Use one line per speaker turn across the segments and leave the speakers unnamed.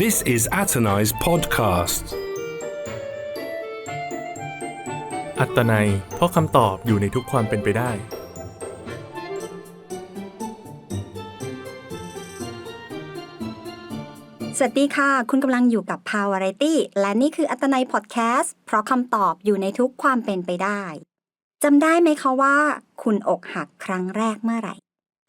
This is Atanai's podcast.
อัตนัยเพราะคำตอบอยู่ในทุกความเป็นไปได้
สวัสดีค่ะ คุณกำลังอยู่กับ p o w e r i t y และนี่คืออัตนัยพอดแคสต์เพราะคำตอบอยู่ในทุกความเป็นไปได้จำได้ไหมคะว่า คุณอกหักครั้งแรกเมื่อไหร่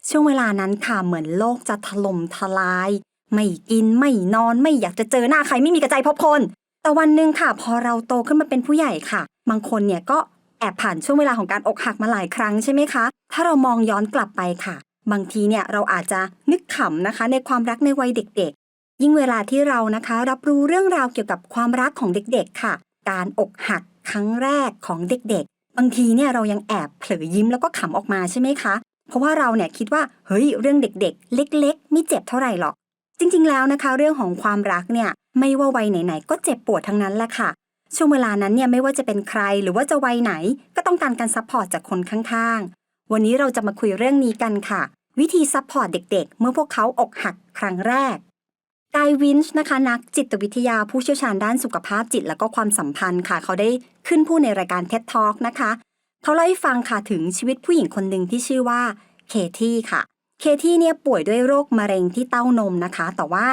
ช่วงเวลานั้นค่ะเหมือนโลกจะถล่มทลาย ไม่กินไม่นอนไม่อยากจะเจอหน้าใครไม่มีกระใจพบคน แต่วันหนึ่งค่ะ พอเราโตขึ้นมาเป็นผู้ใหญ่ค่ะ บางคนเนี่ยก็แอบผ่านช่วงเวลาของการอกหักมาหลายครั้งใช่ไหมคะ ถ้าเรามองย้อนกลับไปค่ะ บางทีเนี่ยเราอาจจะนึกขำนะคะ ในความรักในวัยเด็ก ๆ ยิ่งเวลาที่เรานะคะ รับรู้เรื่องราวเกี่ยวกับความรักของเด็กๆค่ะ การอกหักครั้งแรกของเด็กๆ บางทีเนี่ยเรายังแอบเผลอยิ้มแล้วก็ขำออกมาใช่ไหมคะ เพราะว่าเราเนี่ยคิดว่าเฮ้ยเรื่องเด็กๆ เล็ก ๆ ไม่เจ็บเท่าไหร่หรอก จริงๆ แล้วนะคะ เรื่องของความรักเนี่ยไม่ว่าวัยไหนๆ ก็เจ็บปวดทั้งนั้นแหละค่ะ ช่วงเวลานั้นเนี่ยไม่ว่าจะเป็นใครหรือว่าจะวัยไหน ก็ต้องการการซัพพอร์ตจากคนข้างๆ วันนี้เราจะมาคุยเรื่องนี้กันค่ะ วิธีซัพพอร์ตเด็กๆ เมื่อพวกเขาอกหักครั้งแรกกายวินช์นะคะนักจิตวิทยาผู้เชี่ยวชาญด้านสุขภาพจิตและก็ความสัมพันธ์ค่ะ เขาได้ขึ้นพูดในรายการ TED Talk นะคะ เขาเล่าให้ฟังค่ะถึงชีวิตผู้หญิงคนหนึ่งที่ชื่อว่าเคที่ค่ะ เคที่เนี่ยป่วยด้วยโรคมะเร็งที่เต้านมนะคะ แต่ว่า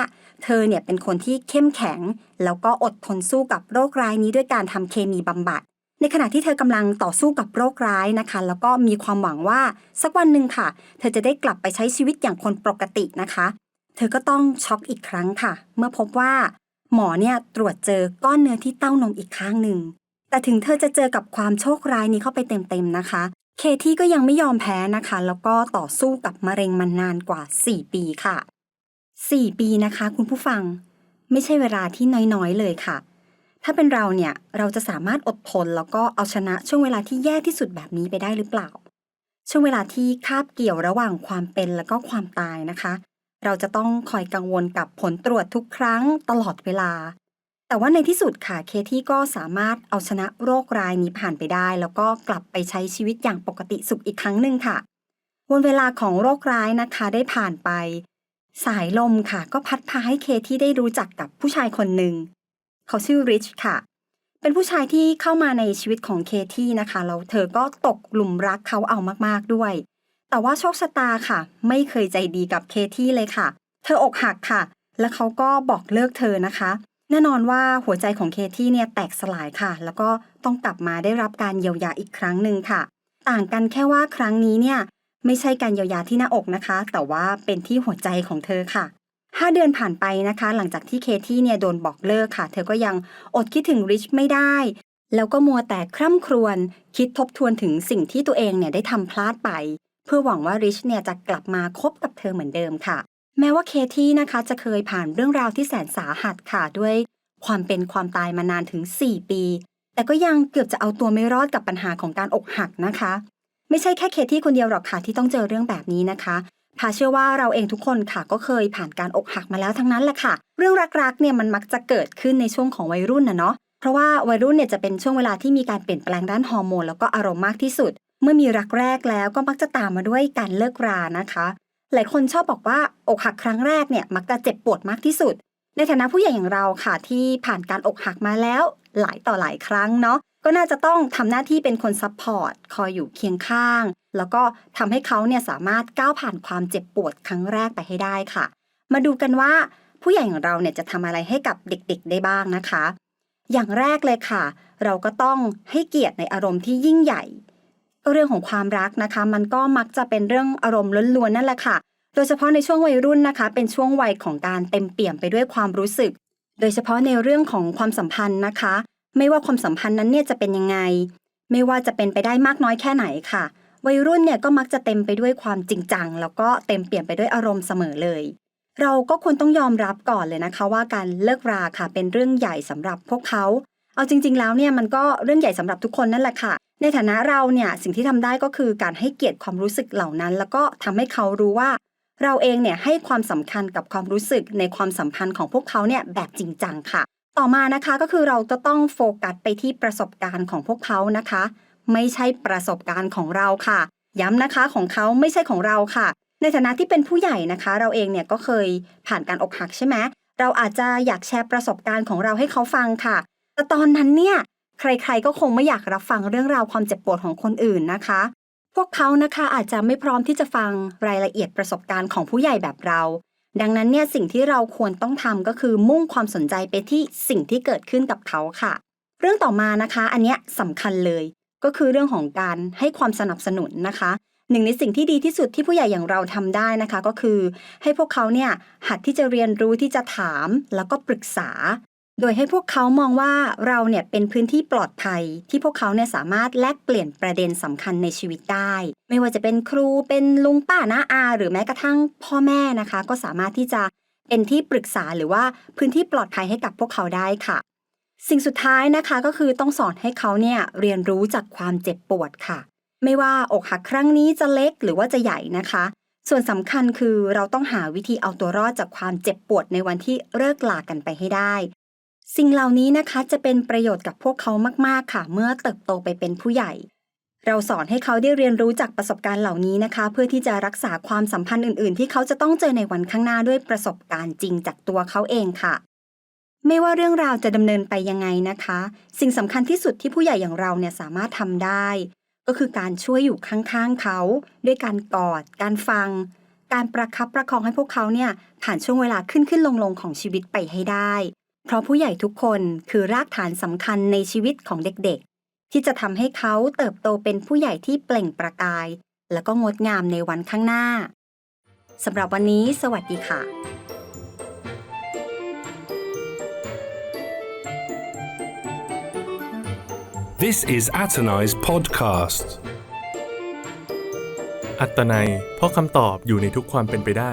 เธอเนี่ยเป็นคนที่เข้มแข็ง แล้วก็อดทนสู้กับโรคร้ายนี้ด้วยการทำเคมีบำบัด ในขณะที่เธอกำลังต่อสู้กับโรคร้ายนะคะ แล้วก็มีความหวังว่าสักวันหนึ่งค่ะ เธอจะได้กลับไปใช้ชีวิตอย่างคนปกตินะคะ เธอก็ต้องช็อกอีกครั้งค่ะ เมื่อพบว่าหมอเนี่ยตรวจเจอก้อนเนื้อที่เต้านมอีกข้างหนึ่งแต่ถึงเธอจะเจอกับความโชคร้ายนี้เข้าไปเต็มๆนะคะ เคที่ก็ยังไม่ยอมแพ้นะคะ แล้วก็ต่อสู้กับมะเร็งมานานกว่า 4 ปีค่ะ 4 ปีนะคะ คุณผู้ฟัง ไม่ใช่เวลาที่น้อยๆเลยค่ะ ถ้าเป็นเราเนี่ยเราจะสามารถอดทนแล้วก็เอาชนะช่วงเวลาที่แย่ที่สุดแบบนี้ไปได้หรือเปล่า ช่วงเวลาที่คาบเกี่ยวระหว่างความเป็นแล้วก็ความตายนะคะ เราจะต้องคอยกังวลกับผลตรวจทุกครั้งตลอดเวลา แต่ว่าในที่สุดค่ะเคที่ก็สามารถเอาชนะโรคร้ายนี้ผ่านไปได้ แล้วก็กลับไปใช้ชีวิตอย่างปกติสุขอีกครั้งหนึ่งค่ะวันเวลาของโรคร้ายนะคะได้ผ่านไป สายลมค่ะ ก็พัดพาให้เคที่ได้รู้จักกับผู้ชายคนหนึ่งเขาชื่อริชค่ะ เป็นผู้ชายที่เข้ามาในชีวิตของเคที่นะคะแล้วเธอก็ตกหลุมรักเขาเอามากๆด้วย แต่ว่าโชคชะตาค่ะ ไม่เคยใจดีกับเคที่เลยค่ะ เธออกหักค่ะ แล้วเขาก็บอกเลิกเธอนะคะ แน่นอนว่าหัวใจของเคที่เนี่ยแตกสลายค่ะ แล้วก็ต้องกลับมาได้รับการเยียวยาอีกครั้งหนึ่งค่ะ ต่างกันแค่ว่าครั้งนี้เนี่ยไม่ใช่การเยียวยาที่หน้าอกนะคะ แต่ว่าเป็นที่หัวใจของเธอค่ะห้าเดือนผ่านไปนะคะ หลังจากที่เคที่เนี่ยโดนบอกเลิกค่ะ เธอก็ยังอดคิดถึงริชไม่ได้ แล้วก็มัวแต่คร่ำครวญคิดทบทวนถึงสิ่งที่ตัวเองเนี่ยได้ทำพลาดไป เพื่อหวังว่าริชเนี่ยจะกลับมาคบกับเธอเหมือนเดิมค่ะ แม้ว่าเคที่นะคะจะเคยผ่านเรื่องราวที่แสนสาหัสค่ะด้วยความเป็นความตายมานานถึง 4 ปี แต่ก็ยังเกือบจะเอาตัวไม่รอดกับปัญหาของการอกหักนะคะ ไม่ใช่แค่เคที่คนเดียวหรอกค่ะที่ต้องเจอเรื่องแบบนี้นะคะพาเชื่อว่าเราเองทุกคนค่ะก็เคยผ่านการอกหักมาแล้วทั้งนั้นแหละค่ะ เรื่องรักๆเนี่ยมันมักจะเกิดขึ้นในช่วงของวัยรุ่นนะเนาะเพราะว่าวัยรุ่นเนี่ยจะเป็นช่วงเวลาที่มีการเปลี่ยนแปลงด้านฮอร์โมนแล้วก็อารมณ์มากที่สุด เมื่อมีรักแรกแล้วก็มักจะตามมาด้วยการเลิกรานะคะ หลายคนชอบบอกว่าอกหักครั้งแรกเนี่ยมักจะเจ็บปวดมากที่สุด ในฐานะผู้ใหญ่อย่างเราค่ะที่ผ่านการอกหักมาแล้ว หลายต่อหลายครั้งเนาะก็น่าจะต้องทำหน้าที่เป็นคนซัพพอร์ตคอยอยู่เคียงข้าง แล้วก็ทำให้เขาเนี่ยสามารถก้าวผ่านความเจ็บปวดครั้งแรกไปให้ได้ค่ะ มาดูกันว่าผู้ใหญ่อย่างเราเนี่ยจะทำอะไรให้กับเด็กๆได้บ้างนะคะ อย่างแรกเลยค่ะ เราก็ต้องให้เกียรติในอารมณ์ที่ยิ่งใหญ่ เรื่องของความรักนะคะ มันก็มักจะเป็นเรื่องอารมณ์ล้วนๆนั่นแหละค่ะ โดยเฉพาะในช่วงวัยรุ่นนะคะ เป็นช่วงวัยของการเต็มเปี่ยมไปด้วยความรู้สึก โดยเฉพาะในเรื่องของความสัมพันธ์นะคะ ไม่ว่าความสัมพันธ์นั้นเนี่ยจะเป็นยังไง ไม่ว่าจะเป็นไปได้มากน้อยแค่ไหนค่ะ วัยรุ่นเนี่ยก็มักจะเต็มไปด้วยความจริงจัง แล้วก็เต็มเปี่ยมไปด้วยอารมณ์เสมอเลย เราก็ควรต้องยอมรับก่อนเลยนะคะ ว่าการเลิกราค่ะเป็นเรื่องใหญ่สำหรับพวกเขา เอาจริง ๆ แล้วเนี่ยมันก็เรื่องใหญ่สำหรับทุกคนนั่นแหละค่ะ ในฐานะเราเนี่ยสิ่งที่ทำได้ก็คือการให้เกียรติความรู้สึกเหล่านั้น แล้วก็ทำให้เขารู้ว่า เราเองเนี่ยให้ความสำคัญกับความรู้สึกในความสัมพันธ์ของพวกเขาเนี่ยแบบจริงจังค่ะ ต่อมานะคะก็คือเราจะต้องโฟกัสไปที่ประสบการณ์ของพวกเขานะคะ ไม่ใช่ประสบการณ์ของเราค่ะ ย้ำนะคะของเขาไม่ใช่ของเราค่ะ ในฐานะที่เป็นผู้ใหญ่นะคะ เราเองเนี่ยก็เคยผ่านการอกหักใช่ไหมเราอาจจะอยากแชร์ประสบการณ์ของเราให้เขาฟังค่ะแต่ตอนนั้นเนี่ย ใครๆก็คงไม่อยากรับฟังเรื่องราวความเจ็บปวดของคนอื่นนะคะ พวกเขานะคะอาจจะไม่พร้อมที่จะฟังรายละเอียดประสบการณ์ของผู้ใหญ่แบบเรา ดังนั้นเนี่ยสิ่งที่เราควรต้องทำก็คือมุ่งความสนใจไปที่สิ่งที่เกิดขึ้นกับเขาค่ะ เรื่องต่อมานะคะ อันเนี้ยสำคัญเลย ก็คือเรื่องของการให้ความสนับสนุนนะคะหนึ่งในสิ่งที่ดีที่สุดที่ผู้ใหญ่อย่างเราทำได้นะคะ ก็คือ ให้พวกเขาเนี่ยหัดที่จะเรียนรู้ที่จะถามแล้วก็ปรึกษา โดยให้พวกเขามองว่าเราเนี่ยเป็นพื้นที่ปลอดภัย ที่พวกเขาเนี่ยสามารถแลกเปลี่ยนประเด็นสำคัญในชีวิตได้ ไม่ว่าจะเป็นครูเป็นลุงป้าน้าอา หรือแม้กระทั่งพ่อแม่นะคะ ก็สามารถที่จะเป็นที่ปรึกษาหรือว่าพื้นที่ปลอดภัยให้กับพวกเขาได้ค่ะ สิ่งสุดท้ายนะคะก็คือต้องสอนให้เขาเนี่ยเรียนรู้จากความเจ็บปวดค่ะ ไม่ว่าอกหักครั้งนี้จะเล็กหรือว่าจะใหญ่นะคะ ส่วนสำคัญคือเราต้องหาวิธีเอาตัวรอดจากความเจ็บปวดในวันที่เลิกลากันไปให้ได้ สิ่งเหล่านี้นะคะจะเป็นประโยชน์กับพวกเขามาก ๆ ค่ะ เมื่อเติบโตไปเป็นผู้ใหญ่ เราสอนให้เขาได้เรียนรู้จากประสบการณ์เหล่านี้นะคะ เพื่อที่จะรักษาความสัมพันธ์อื่น ๆ ที่เขาจะต้องเจอในวันข้างหน้าด้วยประสบการณ์จริงจากตัวเขาเองค่ะ ไม่ว่าเรื่องราวจะดำเนินไปยังไงนะคะ สิ่งสำคัญที่สุดที่ผู้ใหญ่อย่างเราเนี่ยสามารถทำได้ ก็คือการช่วยอยู่ข้าง ๆ เขา ด้วยการกอด การฟัง การประคับประคองให้พวกเขาเนี่ยผ่านช่วงเวลาขึ้นขึ้นลงลงของชีวิตไปให้ได้ เพราะผู้ใหญ่ทุกคนคือรากฐานสำคัญในชีวิตของเด็กๆ ที่จะทำให้เขาเติบโตเป็นผู้ใหญ่ที่เปล่งประกาย แล้วก็งดงามในวันข้างหน้าสำหรับวันนี้ สวัสดีค่ะ
This is Atonai's podcast.
อัตนัยเพราะคำตอบอยู่ในทุกความเป็นไปได้